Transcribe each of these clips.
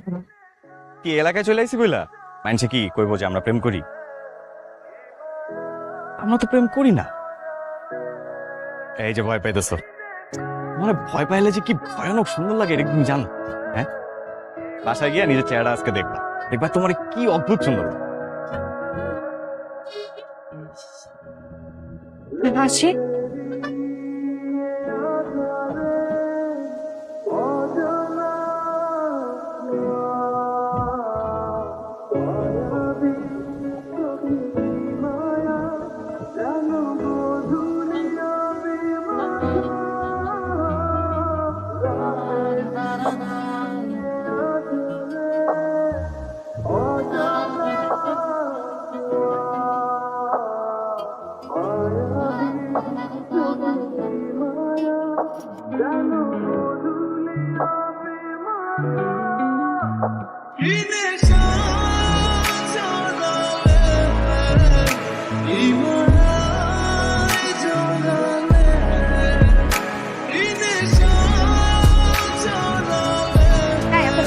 না। কি এলাকায় চলে আইসি বইলা? মানছে কি কইবো যে আমরা প্রেম করি? আমরা তো প্রেম করি না। এই যে ভয় পাইতেছ। মানে ভয় পাইলে যে কি ভয়ানক সুন্দর লাগে এটা তুমি জানো? হ্যাঁ? বাসায় গিয়া নিজের চেহারা আজকে দেখবা। দেখবা তোমার কি অদ্ভুত সুন্দর লাগে।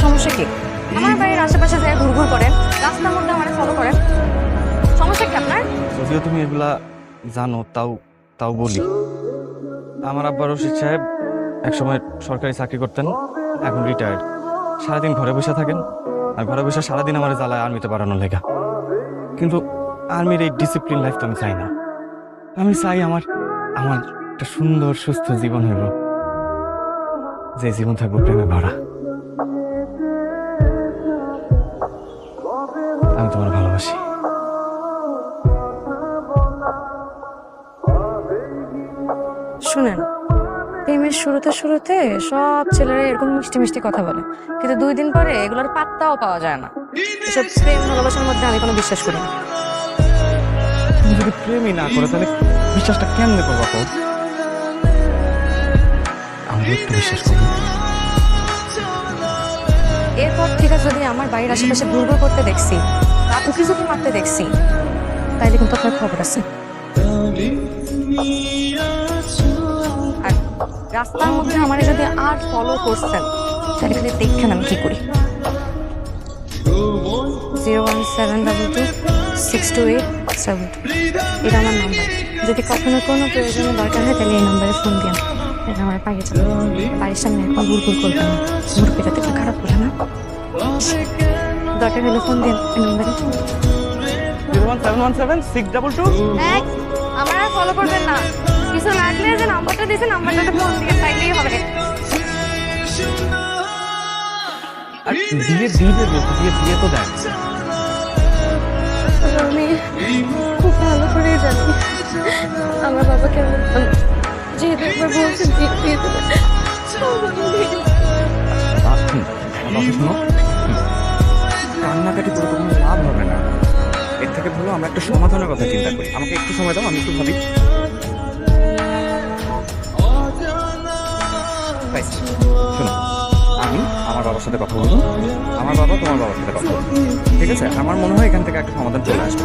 সমস্যা কি? আশেপাশে যায় ঘুরঘুর ফলো করেন যদিও তুমি এগুলা জানো, তাও তাও বলি। আমার আব্বা রশিদ সাহেব একসময় সরকারি চাকরি করতেন, এখন রিটায়ার্ড সারাদিন ঘরে বসে থাকেন আর ঘরে বসে সারাদিন আমার জ্বালায় আর্মিতে বাড়ানোর লেগা। কিন্তু আর্মির এই ডিসিপ্লিন লাইফ তো আমি চাই না। আমি চাই আমার আমার একটা সুন্দর, সুস্থ জীবন হইব। যে জীবন থাকব প্রেমে ভরা। আমি তোমার ভালোবাসি। শুনেন প্রেমের শুরুতে শুরুতে সব ছেলেরা এরকম মিষ্টি মিষ্টি কথা বলে। কিন্তু দুই দিন পরে এগুলোর পাত্তাও পাওয়া যায় না। এসব প্রেম ভালোবাসার মধ্যে আমি কোনো বিশ্বাস করি না। তুমি যদি প্রেমই না করে তাহলে বিশ্বাসটা কেমনে করব তো আমি একটু বিশ্বাস করি এরপর থেকে যদি আমার বাড়ির আশেপাশে ঘুরঘুর করতে দেখছি বা উকি ঝুঁকি মারতে দেখছি তাইলে কিন্তু আপনার খবর আছে রাস্তার মধ্যে আমার যদি আর ফলো করছেন তাহলে যদি দেখেন আমি কি করি। Zero one seven double two six two eight seven two. এটা আমার নাম্বার যদি কখনো কোনো প্রয়োজনে দরকার হয় তাহলে এই নাম্বারে ফোন দিন। এটা আমার পাইয়ে যাবে বাড়ির সামনে একবার ঘুর ঘুর করবে না মুরগিটা তো একটু খারাপ করে না। দরকার হলে ফোন দিন এই নাম্বারে zero one seven one seven six double two. এক আমার আর ফলো করবেন না। কিছু লাগলে যে নাম্বারটা দিয়েছে নাম্বারটাতে ফোন দিয়ে তাইলেই হবে। আর দিয়ে। দেবো তো দেয়। আমি খুব ভালো করে জানি আমার বাবা কেমন যেহেতু একবার বলছেন দিয়ে। দিয়ে দেবে আমার কথা শোনো। কান্নাকাটি করে কোনো লাভ হবে না। এর থেকে ভালো আমরা একটা সমাধানের কথা চিন্তা করি। আমাকে একটু সময় দাও আমি একটু ভাবি। শোনো আমি আমার বাবার সাথে কথা বলব, আমার বাবা তোমার বাবার সাথে কথা বলব, ঠিক আছে? আমার মনে হয় এখান থেকে একটা সমাধান চলে আসবে।